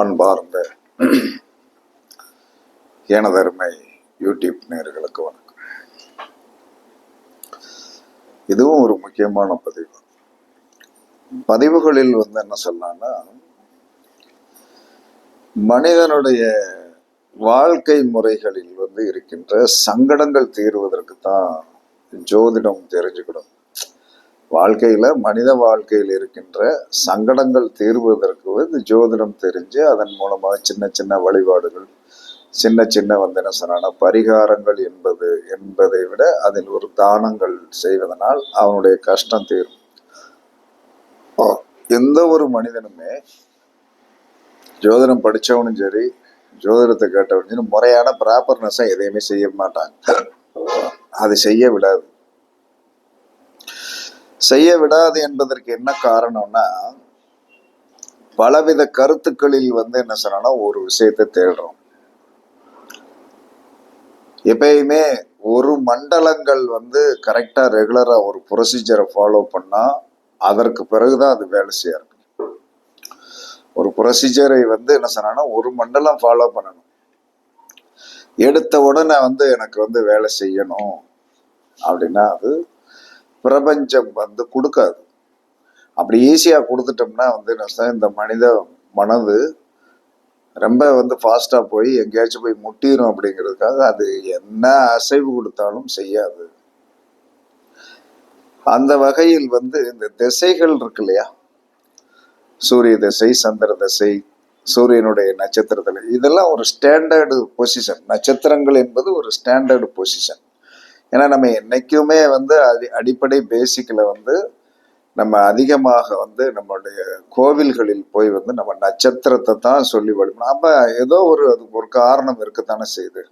அன்பார்ந்த எனதருமை யூடியூப் நேர்களுக்கு வணக்கம். இதுவும் ஒரு முக்கியமான பதிவு. பதிவுகளில் வந்து என்ன சொல்லலாம்னா மனிதனுடைய வாழ்க்கை முறைகளில் வந்து இருக்கின்ற சங்கடங்கள் தீர்வதற்கு தான் ஜோதிடம் தெரிஞ்சுக்கணும். வாழ்க்கையில் மனித வாழ்க்கையில் இருக்கின்ற சங்கடங்கள் தீர்வதற்கு வந்து ஜோதிடம் தெரிஞ்சு அதன் மூலமாக சின்ன சின்ன வழிபாடுகள் சின்ன சின்ன வந்து என்ன சொன்னால் பரிகாரங்கள் என்பது என்பதை விட அதில் ஒரு தானங்கள் செய்வதனால் அவனுடைய கஷ்டம் தீரும். எந்த ஒரு மனிதனுமே ஜோதிடம் படித்தவனும் சரி ஜோதிடத்தை கேட்டவனும் சரி முறையான ப்ராப்பர்னஸை எதையுமே செய்ய மாட்டாங்க. அது செய்ய விடாது. செய்ய விடாது என்பதற்கு என்ன காரணம்னா பலவித கருத்துக்களில் வந்து என்ன சொன்னா ஒரு விஷயத்தை தேடுறோம். எப்பயுமே ஒரு மண்டலங்கள் வந்து கரெக்டா ரெகுலரா ஒரு ப்ரொசீஜரை ஃபாலோ பண்ணா அதற்கு பிறகுதான் அது வேலை செய்யும் ஒரு ப்ரொசீஜரை வந்து என்ன சொன்னா ஒரு மண்டலம் ஃபாலோ பண்ணணும். எடுத்த உடனே வந்து எனக்கு வந்து வேலை செய்யணும் அப்படின்னா அது பிரபஞ்சம் வந்து கொடுக்காது. அப்படி ஈஸியாக கொடுத்துட்டோம்னா வந்து என்ன இந்த மனித மனது ரொம்ப வந்து ஃபாஸ்ட்டாக போய் எங்கேயாச்சும் போய் முட்டிடும் அப்படிங்கிறதுக்காக அது என்ன அசைவு கொடுத்தாலும் செய்யாது. அந்த வகையில் வந்து இந்த திசைகள் இருக்கு இல்லையா? சூரிய திசை சந்திர திசை சூரியனுடைய நட்சத்திரத்தில். இதெல்லாம் ஒரு ஸ்டாண்டர்டு பொசிஷன் நட்சத்திரங்கள் என்பது ஒரு ஸ்டாண்டர்டு பொசிஷன் ஏன்னா நம்ம என்னைக்குமே வந்து அடி அடிப்படை பேசிக்கில் வந்து நம்ம அதிகமாக வந்து நம்மளுடைய கோவில்களில் போய் வந்து நம்ம நட்சத்திரத்தை தான் சொல்லி வழிபடணும் அப்போ ஏதோ ஒரு அதுக்கு ஒரு காரணம் இருக்கத்தானே செய்யுது.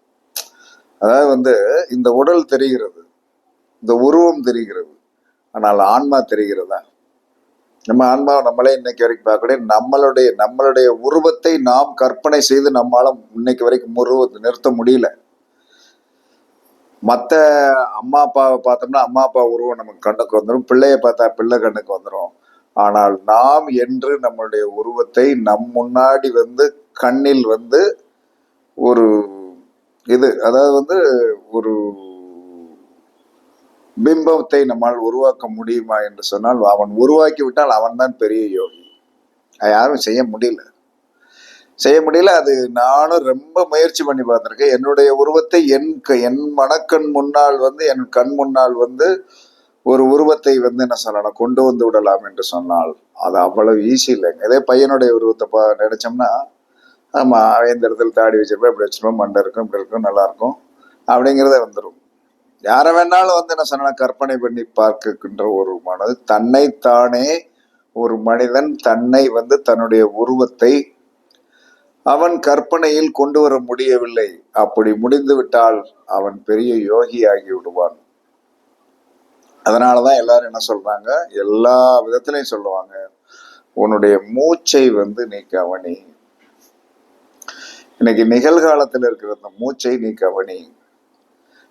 அதாவது வந்து இந்த உடல் தெரிகிறது இந்த உருவம் தெரிகிறது ஆனால் ஆன்மா தெரிகிறதா? நம்ம ஆன்மாவை நம்மளே இன்னைக்கு வரைக்கும் பார்க்கக்கூடிய நம்மளுடைய நம்மளுடைய உருவத்தை நாம் கற்பனை செய்து நம்மளால இன்னைக்கு வரைக்கும் உருவத்தை நிறுத்த முடியல. மற்ற அம்மா அப்பாவை பார்த்தோம்னா அம்மா அப்பா உருவம் நமக்கு கண்ணுக்கு வந்துடும் பிள்ளைய பார்த்தா பிள்ளை கண்ணுக்கு வந்துடும் ஆனால் நாம் என்று நம்மளுடைய உருவத்தை நம் முன்னாடி வந்து கண்ணில் வந்து ஒரு இது அதாவது வந்து ஒரு பிம்பத்தை நம்மால் உருவாக்க முடியுமா என்று சொன்னால் அவன் உருவாக்கி விட்டால் அவன்தான் பெரிய யோகி. யாரும் செய்ய முடியல. செய்ய முடியல. அது நானும் ரொம்ப முயற்சி பண்ணி பார்த்துருக்கேன். என்னுடைய உருவத்தை என் க- என் மனக்கண் முன்னால் வந்து என் கண் முன்னால் வந்து ஒரு உருவத்தை வந்து என்ன சொல்லலாம் கொண்டு வந்து விடலாம் என்று சொன்னால் அது அவ்வளவு ஈஸி இல்லைங்க. இதே பையனுடைய உருவத்தை பா நினைச்சோம்னா ஆமாம் இந்த இடத்துல தாடி வச்சிருப்பேன் இப்படி வச்சிருப்போம் மண்டை இருக்கும் இப்படி இருக்கும் நல்லா இருக்கும் அப்படிங்கிறத வந்துடும் யாரை வேணாலும் வந்து என்ன சொன்னா கற்பனை பண்ணி பார்க்கின்ற ஒரு மனது தன்னைத்தானே ஒரு மனிதன் தன்னை வந்து தன்னுடைய உருவத்தை அவன் கற்பனையில் கொண்டு வர முடியவில்லை. அப்படி முடிந்து விட்டால் அவன் பெரிய யோகி ஆகி விடுவான். அதனாலதான் எல்லாரும் என்ன சொல்றாங்க? எல்லா விதத்திலையும் சொல்லுவாங்க. உன்னுடைய மூச்சை வந்து நீ கவனி. இன்னைக்கு நிகழ்காலத்தில் இருக்கிற அந்த மூச்சை நீ கவனி.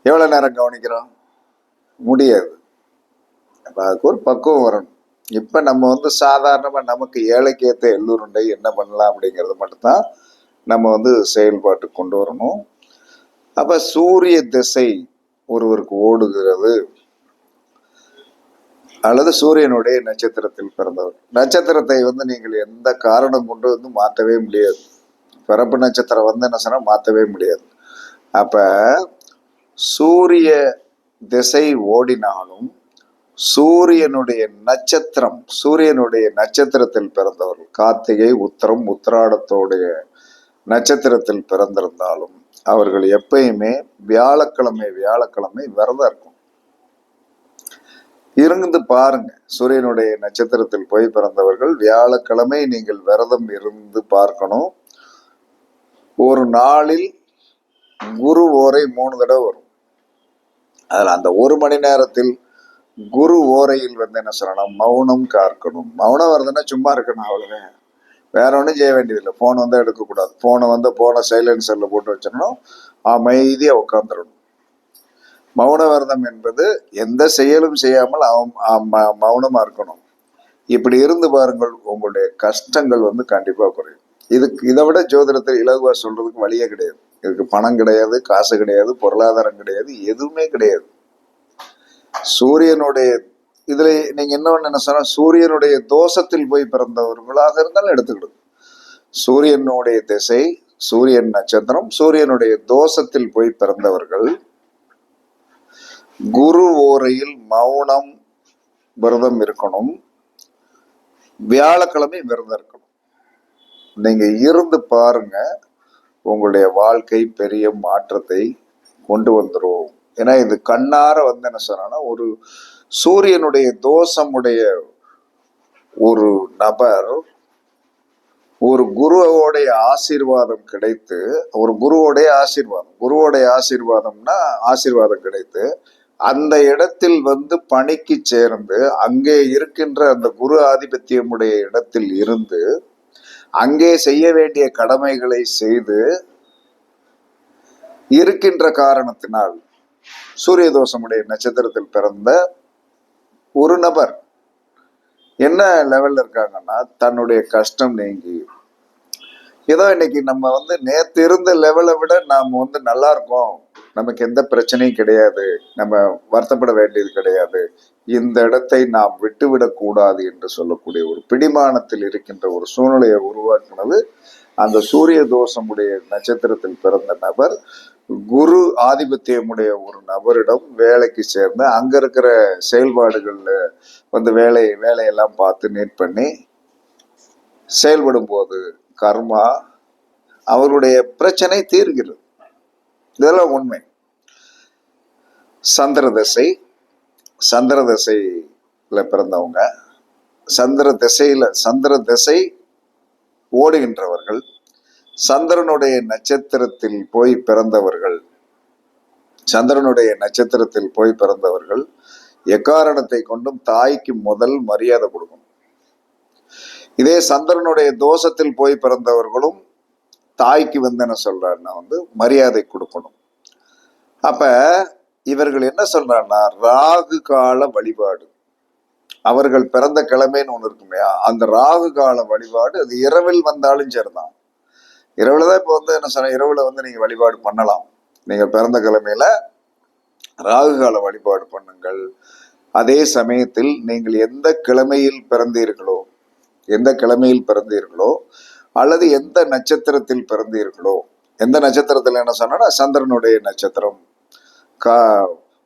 எவ்வளவு நேரம் கவனிக்கிறோம்? முடியாது. அப்ப அதுக்கு ஒரு பக்குவம் வரணும். இப்போ நம்ம வந்து சாதாரணமாக நமக்கு ஏழைக்கு ஏத்த எள்ளுருண்டை என்ன பண்ணலாம் அப்படிங்கிறது மட்டும்தான் நம்ம வந்து செயல்பாட்டு கொண்டு வரணும். அப்போ சூரிய திசை ஒருவருக்கு ஓடுகிறது. அல்லது சூரியனுடைய நட்சத்திரத்தில் பிறந்தவர். நட்சத்திரத்தை வந்து நீங்கள் எந்த காரணம் கொண்டு வந்து மாற்றவே முடியாது. பிறப்பு நட்சத்திரம் வந்து என்ன சொன்னால் மாற்றவே முடியாது. அப்போ சூரிய திசை ஓடினாலும் சூரியனுடைய நட்சத்திரம் சூரியனுடைய நட்சத்திரத்தில் பிறந்தவர்கள் கார்த்திகை உத்தரம் உத்திராடத்தோடைய நட்சத்திரத்தில் பிறந்திருந்தாலும் அவர்கள் எப்பயுமே வியாழக்கிழமை வியாழக்கிழமை விரதம் இருக்கும். இருந்து பாருங்க சூரியனுடைய நட்சத்திரத்தில் போய் பிறந்தவர்கள் வியாழக்கிழமை நீங்கள் விரதம் இருந்து பார்க்கணும். ஒரு நாளில் குரு ஓரை மூணு தடவை வரும். அதில் அந்த ஒரு மணி நேரத்தில் குரு ஓரையில் வந்து என்ன சொல்லணும்? மௌனம் காக்கணும் மௌனம் வருதுன்னா சும்மா இருக்கணும் அவ்வளவுதான். வேற ஒன்றும் செய்ய வேண்டியதில்லை. ஃபோன் வந்து எடுக்கக்கூடாது. ஃபோனை வந்து போனை சைலன்சரில் போட்டு வச்சிடணும். அமைதியாக உட்காந்துடணும் மௌன விரதம் என்பது எந்த செயலும் செய்யாமல் மௌனமாக இருக்கணும். இப்படி இருந்து பாருங்கள் உங்களுடைய கஷ்டங்கள் வந்து கண்டிப்பாக குறையும். இதுக்கு இதை விட ஜோதிடத்தில் இலகுவாக சொல்றதுக்கு வழியே கிடையாது. இதுக்கு பணம் கிடையாது காசு கிடையாது பொருளாதாரம் கிடையாது எதுவுமே கிடையாது. சூரியனுடைய இதுல நீங்க இன்னொன்னு என்ன சொன்னா சூரியனுடைய தோஷத்தில் போய் பிறந்தவர்களாக இருந்தாலும் எடுத்துக்கிடும் சூரியனுடைய திசை சூரியன் நட்சத்திரம் சூரியனுடைய தோஷத்தில் போய் பிறந்தவர்கள் குரு ஓரையில் மௌனம் விரதம் இருக்கணும் வியாழக்கிழமை விரதம் இருக்கணும். நீங்க இருந்து பாருங்க உங்களுடைய வாழ்க்கை பெரிய மாற்றத்தை கொண்டு வந்துடும் ஏன்னா இது கண்ணார வந்து என்ன சொன்னா ஒரு சூரியனுடைய தோஷமுடைய ஒரு நபர் ஒரு குருவோடைய ஆசீர்வாதம் கிடைத்து ஒரு குருவோடைய ஆசீர்வாதம் குருவோடைய ஆசீர்வாதம்னா ஆசீர்வாதம் கிடைத்து அந்த இடத்தில் வந்து பணிக்கு சேர்ந்து அங்கே இருக்கின்ற அந்த குரு ஆதிபத்தியமுடைய இடத்தில் இருந்து அங்கே செய்ய வேண்டிய கடமைகளை செய்து இருக்கின்ற காரணத்தினால் சூரிய தோஷமுடைய நட்சத்திரத்தில் பிறந்த ஒரு நபர் என்ன லெவல்ல இருக்காங்கன்னா தன்னுடைய கஷ்டம் நீங்கி. ஏதோ இன்னைக்கு நம்ம வந்து நேத்து இருந்த லெவலை விட நாம வந்து நல்லா இருக்கோம். நமக்கு எந்த பிரச்சனையும் கிடையாது. நம்ம வருத்தப்பட வேண்டியது கிடையாது. இந்த இடத்தை நாம் விட்டுவிடக் கூடாது என்று சொல்லக்கூடிய ஒரு பிடிமானத்தில் இருக்கின்ற ஒரு சூழ்நிலையை உருவாக்குனது அந்த சூரிய தோஷமுடைய நட்சத்திரத்தில் பிறந்த நபர். குரு ஆதிபத்தியமுடைய ஒரு நபரிடம் வேலைக்கு சேர்ந்து அங்க இருக்கிற செயல்பாடுகள்ல வந்து வேலை வேலையெல்லாம் பார்த்து நீட் பண்ணி செயல்படும் போது கர்மா அவருடைய பிரச்சனை தீர்கிறது. இதெல்லாம் உண்மை. சந்திர தசை சந்திர தசையில பிறந்தவங்க சந்திர திசையில சந்திர திசை ஓடுகின்றவர்கள் சந்திரனுடைய நட்சத்திரத்தில் போய் பிறந்தவர்கள். சந்திரனுடைய நட்சத்திரத்தில் போய் பிறந்தவர்கள் எக்காரணத்தை கொண்டும் தாய்க்கு முதல் மரியாதை கொடுக்கும் இதே சந்திரனுடைய தோஷத்தில் போய் பிறந்தவர்களும் தாய்க்கு வந்து என்ன சொல்றாருன்னா வந்து மரியாதை கொடுக்கணும். அப்ப இவர்கள் என்ன சொல்றாங்கன்னா ராகு கால வழிபாடு. அவர்கள் பிறந்த கிழமைன்னு ஒன்று இருக்குமையா அந்த ராகு கால வழிபாடு அது இரவில் வந்தாலும் சரிதான். இரவுல தான் இப்போ வந்து என்ன சொன்ன இரவுல வந்து நீங்கள் வழிபாடு பண்ணலாம். நீங்கள் பிறந்த கிழமையில ராகு கால வழிபாடு பண்ணுங்கள். அதே சமயத்தில் நீங்கள் எந்த கிழமையில் பிறந்தீர்களோ எந்த கிழமையில் பிறந்தீர்களோ அல்லது எந்த நட்சத்திரத்தில் பிறந்தீர்களோ எந்த நட்சத்திரத்தில் என்ன சொன்னா சந்திரனுடைய நட்சத்திரம். கா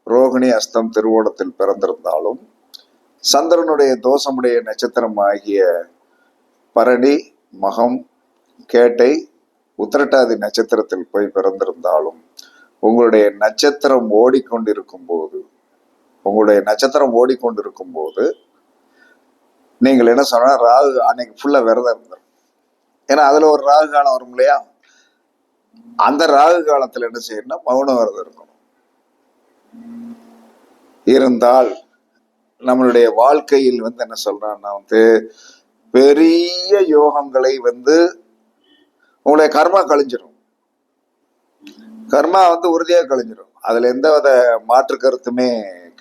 ரோகிணி அஸ்தம் திருவோணத்தில் பிறந்திருந்தாலும் சந்திரனுடைய தோஷமுடைய நட்சத்திரம் ஆகிய பரணி மகம் கேட்டை உத்திரட்டாதி நட்சத்திரத்தில் போய் பிறந்திருந்தாலும் உங்களுடைய நட்சத்திரம் ஓடிக்கொண்டிருக்கும் போது உங்களுடைய நட்சத்திரம் ஓடிக்கொண்டிருக்கும் போது நீங்கள் என்ன சொன்னா ராகு அன்னைக்கு ஃபுல்லா விரதம் இருந்துடும் ஏன்னா அதுல ஒரு ராகு காலம் வரும் இல்லையா? அந்த ராகு காலத்துல என்ன செய்யணும்னா மௌன விரதம் இருக்கணும். இருந்தால் நம்மளுடைய வாழ்க்கையில் வந்து என்ன சொல்றான்னா வந்து பெரிய யோகங்களை வந்து உங்களுடைய கர்மா கழிஞ்சிடும் கர்மா வந்து உறுதியாக கழிஞ்சிடும் அதில் எந்த வித மாற்று கருத்துமே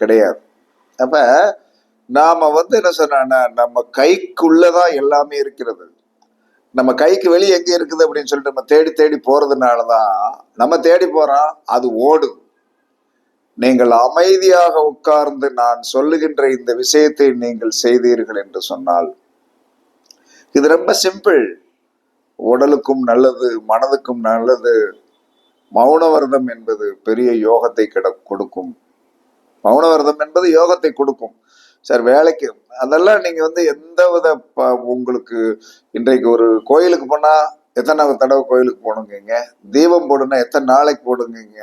கிடையாது. அப்போ நாம் வந்து என்ன சொன்னா நம்ம கைக்குள்ளே தான் எல்லாமே இருக்கிறது. நம்ம கைக்கு வெளியே எங்கே இருக்குது அப்படின்னு சொல்லிட்டு நம்ம தேடி தேடி போகிறதுனால தான் நம்ம தேடி போகிறோம் அது ஓடும். நீங்கள் அமைதியாக உட்கார்ந்து நான் சொல்லுகின்ற இந்த விஷயத்தை நீங்கள் செய்தீர்கள் என்று சொன்னால் இது ரொம்ப சிம்பிள். உடலுக்கும் நல்லது மனதுக்கும் நல்லது. மௌன விரதம் என்பது பெரிய யோகத்தை கிட கொடுக்கும். மௌன விரதம் என்பது யோகத்தை கொடுக்கும். சார் வேலைக்கு அதெல்லாம் நீங்க வந்து எந்த வித ப- உங்களுக்கு இன்றைக்கு ஒரு கோயிலுக்கு போனா எத்தனை தடவை கோயிலுக்கு போடுங்க தீபம் போடுனா எத்தனை நாளைக்கு போடுங்க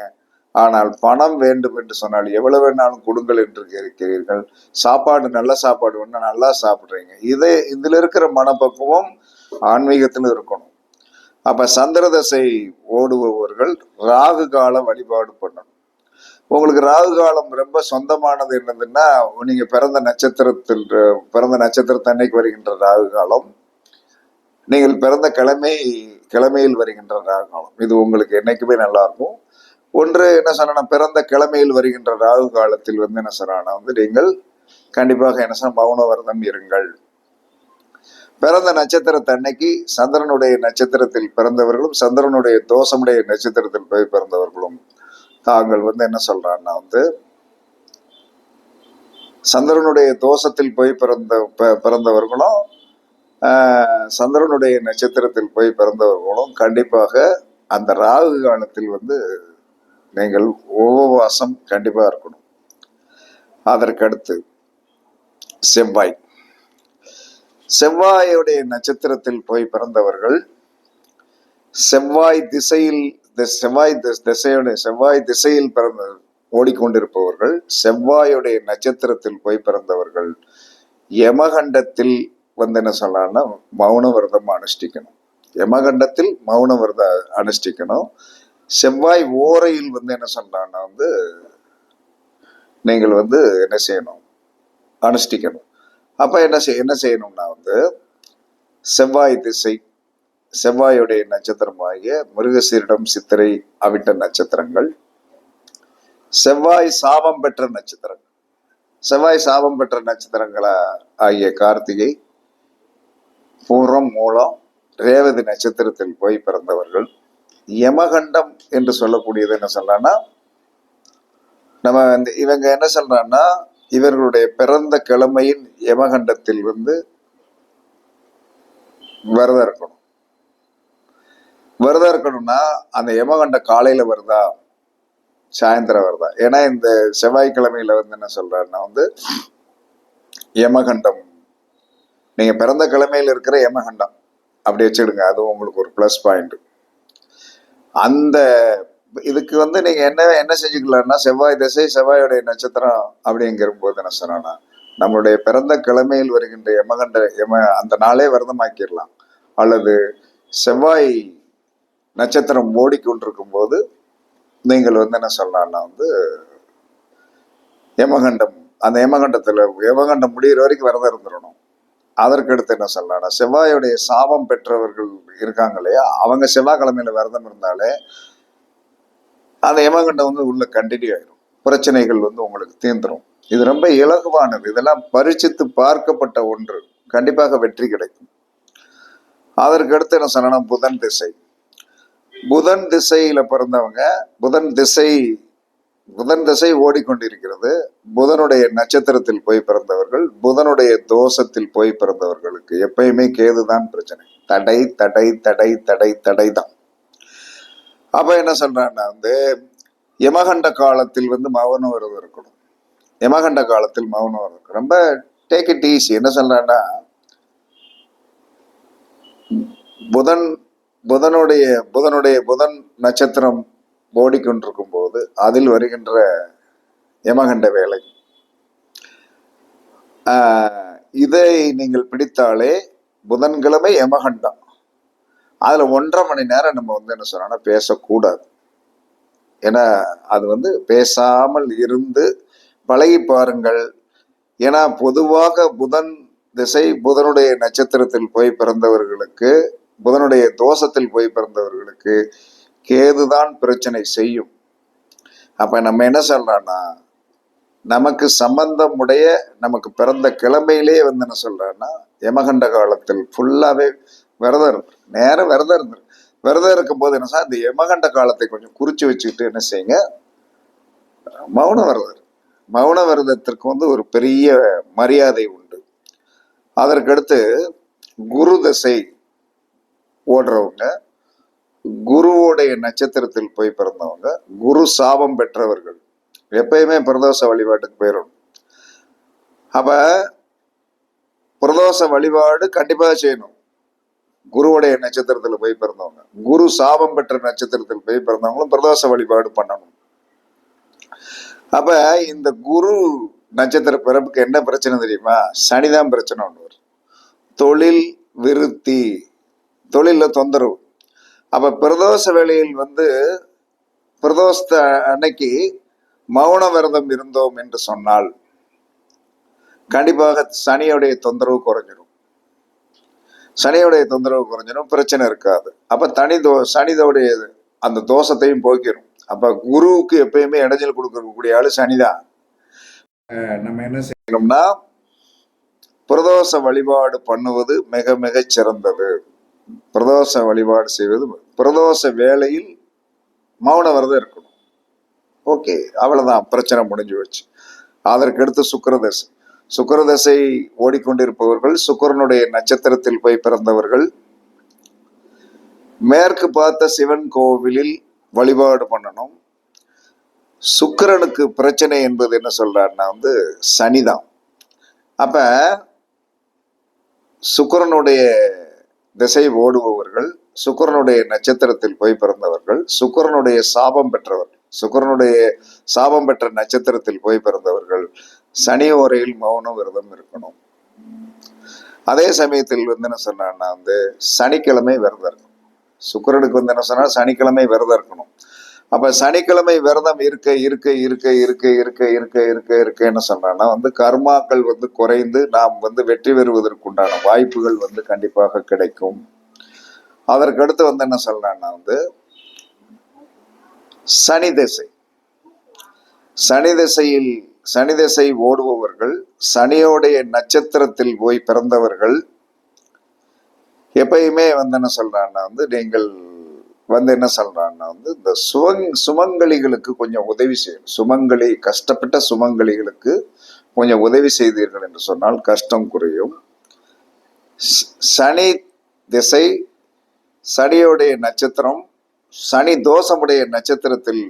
ஆனால் பணம் வேண்டும் என்று சொன்னால் எவ்வளவு வேணாலும் கொடுங்கள் என்று இருக்கிறீர்கள் சாப்பாடு நல்ல சாப்பாடு வேணா நல்லா சாப்பிட்றீங்க. இதே இதுல இருக்கிற மனப்பக்குவம் ஆன்மீகத்தில் இருக்கணும். அப்ப சந்திர தசை ஓடுபவர்கள் ராகு கால வழிபாடு பண்ணணும். உங்களுக்கு ராகு காலம் ரொம்ப சொந்தமானது என்னதுன்னா நீங்க பிறந்த நட்சத்திரத்தில் பிறந்த நட்சத்திரத்தன்னைக்கு வருகின்ற ராகு காலம் நீங்கள் பிறந்த கிழமை கிழமையில் வருகின்ற ராகு காலம். இது உங்களுக்கு என்னைக்குமே நல்லா இருக்கும். ஒன்று என்ன சொன்னா பிறந்த கிழமையில் வருகின்ற ராகு காலத்தில் வந்து என்ன சொன்னா வந்து நீங்கள் கண்டிப்பாக என்ன சொன்ன மௌன விரதம் இருங்கள். பிறந்த நட்சத்திரத்தை அன்னைக்கு சந்திரனுடைய நட்சத்திரத்தில் பிறந்தவர்களும் சந்திரனுடைய தோஷமுடைய நட்சத்திரத்தில் போய் பிறந்தவர்களும். தாங்கள் வந்து என்ன சொல்றான்னா வந்து சந்திரனுடைய தோஷத்தில் போய் பிறந்த பிறந்தவர்களும் சந்திரனுடைய நட்சத்திரத்தில் போய் பிறந்தவர்களும் கண்டிப்பாக அந்த ராகு காலத்தில் வந்து நீங்கள் உபவாசம் கண்டிப்பாக இருக்கணும். அதற்கடுத்து செவ்வாய். செவ்வாயுடைய நட்சத்திரத்தில் போய் பிறந்தவர்கள் செவ்வாய் திசையில் தி- செவ்வாய் தி- திசையுடைய செவ்வாய் திசையில் பிறந்த ஓடிக்கொண்டிருப்பவர்கள் செவ்வாயுடைய நட்சத்திரத்தில் போய் பிறந்தவர்கள் யமகண்டத்தில் வந்து என்ன சொல்லலாம்னா மௌன விரதம் அனுஷ்டிக்கணும். யமகண்டத்தில் மௌன விரதம் அனுஷ்டிக்கணும். செவ்வாய் ஓரையில் வந்து என்ன சொல்றான்னா வந்து நீங்கள் வந்து என்ன செய்யணும்? அனுஷ்டிக்கணும். அப்ப என்ன செய் என்ன செய்யணும்னா வந்து செவ்வாய் திசை செவ்வாயுடைய நட்சத்திரமாகிய மிருகசீரிடம் சித்திரை அவிட்ட நட்சத்திரங்கள் செவ்வாய் சாபம் பெற்ற நட்சத்திரங்கள். செவ்வாய் சாபம் பெற்ற நட்சத்திரங்களா ஆகிய கார்த்திகை பூரம் மூலம் ரேவதி நட்சத்திரத்தில் போய் பிறந்தவர்கள். யமகண்டம் என்று சொல்லக்கூடியது என்ன சொல்லலாம்னா நம்ம வந்து இவங்க என்ன சொல்றான்னா இவர்களுடைய பிறந்த கிழமையின் யமகண்டத்தில் வந்து விரதம் இருக்கணும். விரதம் இருக்கணும்னா அந்த யமகண்ட காலையில வருதா? சாயந்தரம் வருதா? ஏன்னா இந்த செவ்வாய்க்கிழமையில வந்து என்ன சொல்றாருன்னா வந்து யமகண்டம். நீங்க பிறந்த கிழமையில இருக்கிற யமகண்டம். அப்படி வச்சுடுங்க அது உங்களுக்கு ஒரு ப்ளஸ் பாயிண்ட் அந்த இதுக்கு வந்து நீங்க என்ன என்ன செஞ்சுக்கலாம்னா செவ்வாய் திசை செவ்வாயுடைய நட்சத்திரம் அப்படிங்கிற போது என்ன சொன்னா நம்மளுடைய பிறந்த கிழமையில் வருகின்ற யமகண்ட யம அந்த நாளே விரதமாக்கிடலாம். அல்லது செவ்வாய் நட்சத்திரம் ஓடிக்கொண்டிருக்கும் போது நீங்கள் வந்து என்ன சொல்லலாம்னா வந்து யமகண்டம் அந்த யமகண்டத்துல யமகண்டம் முடிகிற வரைக்கும் விரதம் இருந்துடணும். அதற்கடுத்து என்ன சொல்லலாம்னா செவ்வாயுடைய சாபம் பெற்றவர்கள் இருக்காங்க இல்லையா? அவங்க செவ்வாய்க்கிழமையில விரதம் இருந்தாலே அந்த யமகண்டம் வந்து உள்ள கண்டினியூ ஆயிரும். பிரச்சனைகள் வந்து உங்களுக்கு தீந்துரும். இது ரொம்ப இலகுவானது. இதெல்லாம் பரிச்சித்து பார்க்கப்பட்ட ஒன்று. கண்டிப்பாக வெற்றி கிடைக்கும். அதற்கு அடுத்து என்ன சொல்லணும்? புதன் திசை. புதன் திசையில பிறந்தவங்க புதன் திசை புதன் திசை ஓடிக்கொண்டிருக்கிறது. புதனுடைய நட்சத்திரத்தில் போய் பிறந்தவர்கள் புதனுடைய தோஷத்தில் போய் பிறந்தவர்களுக்கு எப்பயுமே கேதுதான் பிரச்சனை. தடை தடை தடை தடை தடை தான் அப்ப என்ன சொல்றான்னா வந்து யமகண்ட காலத்தில் வந்து மௌன விரதம் இருக்கணும். யமகண்ட காலத்தில் மௌன விரதம் ரொம்ப டேக் இட் ஈஸி என்ன சொல்றான்னா புதன் புதனுடைய புதனுடைய புதன் நட்சத்திரம் ஓடிக்கொண்டிருக்கும் போது அதில் வருகின்ற யமகண்ட வேலை. இதை நீங்கள் பிடித்தாலே புதன்கிழமை யமகண்டம். அதுல ஒன்றரை மணி நேரம் நம்ம வந்து என்ன சொன்னோம்னா பேசக்கூடாது. ஏன்னா அது வந்து பேசாமல் இருந்து பழகி பாருங்கள். ஏன்னா பொதுவாக புதன் திசை புதனுடைய நட்சத்திரத்தில் போய் பிறந்தவர்களுக்கு புதனுடைய தோஷத்தில் போய் பிறந்தவர்களுக்கு கேதுதான் பிரச்சனை செய்யும். அப்ப நம்ம என்ன சொல்கிறோன்னா நமக்கு சம்பந்தமுடைய நமக்கு பிறந்த கிழமையிலே வந்து என்ன சொல்றேன்னா யமகண்ட காலத்தில் ஃபுல்லாவே விரதம் இருந்து நேரம் விரதம் இருந்துரு. விரதம் இருக்கும்போது என்ன சார் இந்த யமகண்ட காலத்தை கொஞ்சம் குறிச்சு வச்சுக்கிட்டு என்ன செய்யுங்க மௌன விரதம் மௌன விரதத்திற்கு வந்து ஒரு பெரிய மரியாதை உண்டு. அதற்கடுத்து குரு தசை ஓடுறவங்க குருவோடைய நட்சத்திரத்தில் போய் பிறந்தவங்க குரு சாபம் பெற்றவர்கள். எப்பயுமே பிரதோஷ வழிபாட்டுக்கு போயிடும் அப்ப பிரதோஷ வழிபாடு கண்டிப்பாக செய்யணும். குருவுடைய நட்சத்திரத்துல போய் பிறந்தவங்க குரு சாபம் பெற்ற நட்சத்திரத்தில் போய் பிறந்தவங்களும் பிரதோஷ வழிபாடு பண்ணணும். அப்ப இந்த குரு நட்சத்திர பிறப்புக்கு என்ன பிரச்சனை தெரியுமா? சனிதான் பிரச்சனை ஒன்று வரும் தொழில் விருத்தி தொழில தொந்தரவு. அப்ப பிரதோஷ வேளையில் வந்து பிரதோஷத்தை அன்னைக்கு மௌன விரதம் இருந்தோம் என்று சொன்னால் கண்டிப்பாக சனியுடைய தொந்தரவு குறைஞ்சிரும். சனியுடைய தொந்தரவு குறைஞ்சிடும் பிரச்சனை இருக்காது. அப்ப தனி தோ சனிதோடைய அந்த தோஷத்தையும் போக்கிடும் அப்ப குருவுக்கு எப்பயுமே இடைஞ்சல் கொடுக்கக்கூடிய ஆளு சனிதான். அஹ் நம்ம என்ன செய்யணும்னா பிரதோஷ வழிபாடு பண்ணுவது மிக மிக சிறந்தது. பிரதோஷ வழிபாடு செய்வது பிரதோஷ வேலையில் மௌன விரதம் இருக்கணும். ஓகே அவ்வளவுதான். பிரச்சனை முடிஞ்சு வச்சு அதற்கடுத்து சுக்கிரதசை. சுக்கரதசை ஓடிக்கொண்டிருப்பவர்கள் சுக்கிரனுடைய நட்சத்திரத்தில் போய் பிறந்தவர்கள் மேற்கு பார்த்த சிவன் கோவிலில் வழிபாடு பண்ணணும். சுக்கிரனுக்கு பிரச்சனை என்பது என்ன சொல்றாருன்னா வந்து சனிதான். அப்ப சுக்கிரனுடைய திசை ஓடுபவர்கள் சுக்கரனுடைய நட்சத்திரத்தில் போய் பிறந்தவர்கள் சுக்கிரனுடைய சாபம் பெற்றவர் சுக்கிரனுடைய சாபம் பெற்ற நட்சத்திரத்தில் போய் பிறந்தவர்கள் சனி ஓரையில் மௌன விரதம் இருக்கணும். அதே சமயத்தில் வந்து என்ன சொன்னான்னா வந்து சனிக்கிழமை விரதம் இருக்கணும். சுக்கிரனுக்கு வந்து என்ன சொன்னா சனிக்கிழமை விரதம் இருக்கணும். அப்ப சனிக்கிழமை விரதம் இருக்க இருக்க இருக்க இருக்க இருக்க இருக்க இருக்க இருக்க என்ன சொல்றான்னா வந்து கர்மாக்கள் வந்து குறைந்து நாம் வந்து வெற்றி பெறுவதற்குண்டான வாய்ப்புகள் வந்து கண்டிப்பாக கிடைக்கும். அதற்கடுத்து வந்து என்ன சொல்றான்னா வந்து சனி திசை. சனி திசையில் சனி திசை ஓடுபவர்கள் சனியோடைய நட்சத்திரத்தில் போய் பிறந்தவர்கள் எப்பயுமே வந்து என்ன சொல்றான்னா வந்து நீங்கள் வந்து என்ன சொல்றான்னா வந்து இந்த சுமங் சுமங்கலிகளுக்கு கொஞ்சம் உதவி செய்யணும். சுமங்கலி கஷ்டப்பட்ட சுமங்கலிகளுக்கு கொஞ்சம் உதவி செய்தீர்கள் என்று சொன்னால் கஷ்டம் குறையும். சனி திசை சனியோடைய நட்சத்திரம் சனி தோஷமுடைய நட்சத்திரத்தில்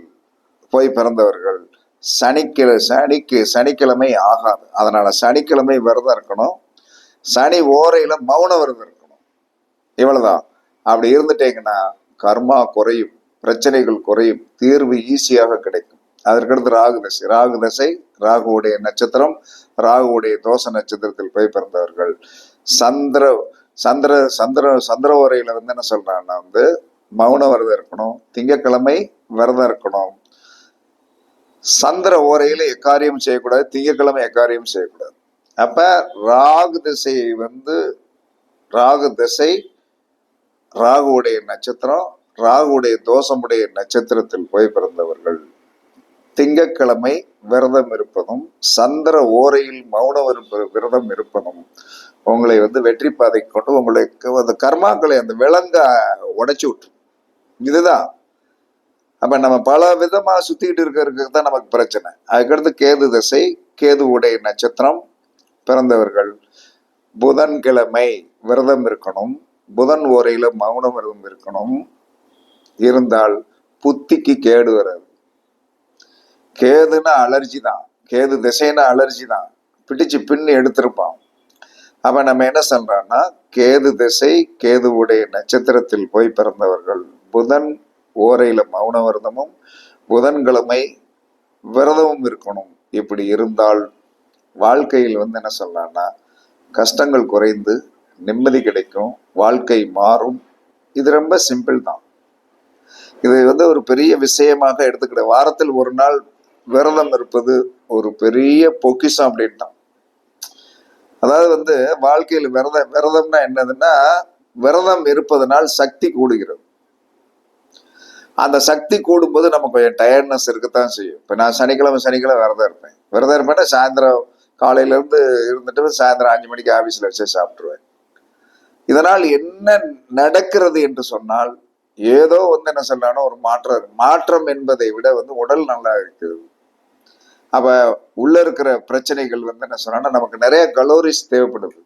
போய் பிறந்தவர்கள் சனிக்கிழ சனிக்கு சனிக்கிழமை ஆகாது. அதனால சனிக்கிழமை விரதம் இருக்கணும். சனி ஓரையில மௌன விரதம் இருக்கணும். இவ்வளவுதான். அப்படி இருந்துட்டீங்கன்னா கர்மா குறையும் பிரச்சனைகள் குறையும் தீர்வு ஈஸியாக கிடைக்கும். அதற்கடுத்து ராகு தசை. ராகு தசை ராகுவுடைய நட்சத்திரம் ராகுவுடைய தோச நட்சத்திரத்தில் போய் பிறந்தவர்கள். சந்திர சந்திர சந்திர சந்திர உரையில வந்து என்ன சொல்றாங்கன்னா வந்து மௌன விரதம் இருக்கணும். திங்கட்கிழமை விரதம் இருக்கணும். சந்திர ஓரையில எக்காரியம் செய்யக்கூடாது திங்கக்கிழமை எக்காரியம் செய்யக்கூடாது. அப்ப ராகு திசை வந்து ராகு திசை ராகுவுடைய நட்சத்திரம் ராகுடைய தோஷமுடைய நட்சத்திரத்தில் போய் பிறந்தவர்கள். திங்கட்கிழமை விரதம் இருப்பதும் சந்திர ஓரையில் மௌன விருப்ப- விரதம் இருப்பதும் உங்களை வந்து வெற்றி பாதை கொண்டு உங்களுக்கு அந்த கர்மாக்களை அந்த விலங்க உடைச்சு விட்டு இதுதான். அப்ப நம்ம பல விதமா சுத்திட்டு இருக்கிறதுக்கு தான் நமக்கு பிரச்சனை. அதுக்கடுத்து கேது திசை கேது உடைய நட்சத்திரம் பிறந்தவர்கள். புதன்கிழமை விரதம் இருக்கணும். புதன் ஓரையில மௌன விரதம் இருக்கணும். இருந்தால் புத்திக்கு கேடு வராது. கேதுன்னா அலர்ஜி தான். கேது திசைன்னா அலர்ஜி தான். பிடிச்சு பின்னு எடுத்திருப்பான். அப்ப நம்ம என்ன சொல்றோம்னா கேது திசை கேதுவுடைய நட்சத்திரத்தில் போய் பிறந்தவர்கள் புதன் ஓரையில மௌன விரதமும் புதன்கிழமை விரதமும் இருக்கணும். இப்படி இருந்தால் வாழ்க்கையில் வந்து என்ன சொல்லலாம்னா கஷ்டங்கள் குறைந்து நிம்மதி கிடைக்கும் வாழ்க்கை மாறும். இது ரொம்ப சிம்பிள் தான். இது வந்து ஒரு பெரிய விஷயமாக எடுத்துக்கிட வாரத்தில் ஒரு நாள் விரதம் இருப்பது ஒரு பெரிய பொக்கிஷம் அப்படின்ட்டான். அதாவது வந்து வாழ்க்கையில் விரதம் விரதம்னா என்னதுன்னா விரதம் இருப்பதனால் சக்தி கூடுகிறது. அந்த சக்தி கூடும்போது நம்ம கொஞ்சம் டயர்ட்னஸ் இருக்கத்தான் செய்யும். இப்போ நான் சனிக்கிழமை சனிக்கிழமை விரதம் இருப்பேன். விரதம் இருப்பேன்னா சாயந்தரம் காலையில இருந்து இருந்துட்டு சாயந்தரம் அஞ்சு மணிக்கு ஆபீஸ்ல வச்சு சாப்பிட்டுருவேன். இதனால் என்ன நடக்கிறது என்று சொன்னால் ஏதோ வந்து என்ன சொல்லணும் ஒரு மாற்றம் மாற்றம் என்பதை விட வந்து உடல் நல்லா இருக்குது அப்போ உள்ள இருக்கிற பிரச்சனைகள் வந்து என்ன சொன்னா நமக்கு நிறைய கலோரிஸ் தேவைப்படுது.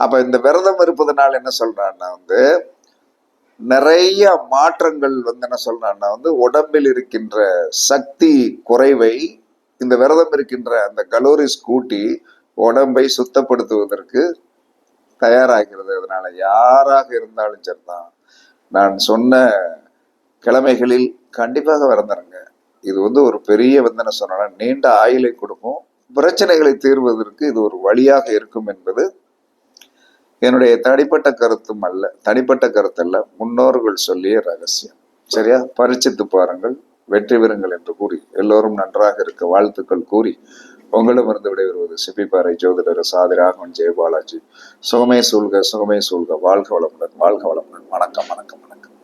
அப்போ இந்த விரதம் இருப்பதனால் என்ன சொல்றான்னா வந்து நிறைய மாற்றங்கள் வந்து என்ன சொல்றேன்னா வந்து உடம்பில் இருக்கின்ற சக்தி குறைவை இந்த விரதம் இருக்கின்ற அந்த கலோரிஸ் கூட்டி உடம்பை சுத்தப்படுத்துவதற்கு தயாராகிறது. அதனால யாராக இருந்தாலும் சரிதான். நான் சொன்ன கிழமைகளில் கண்டிப்பாக விரதருங்க இது வந்து ஒரு பெரிய வந்து என்ன சொன்னா நீண்ட ஆயுளை கொடுக்கும். பிரச்சனைகளை தீர்வதற்கு இது ஒரு வழியாக இருக்கும் என்பது என்னுடைய தனிப்பட்ட கருத்தும் அல்ல. தனிப்பட்ட கருத்தல்ல முன்னோர்கள் சொல்லிய ரகசியம். சரியா? பரிச்சித்து பாருங்கள். வெற்றி பெறுங்கள் என்று கூறி எல்லோரும் நன்றாக இருக்க வாழ்த்துக்கள் கூறி உங்களிடமிருந்து விடைபெறுவது சிப்பிப்பாறை ஜோதிடர் சாதி ராகவன் ஜெயபாலாஜி சுகமே சூழ்க சுகமே சூழ்க. வாழ்க வளமுடன் வாழ்க வளமுடன். வணக்கம் வணக்கம் வணக்கம்.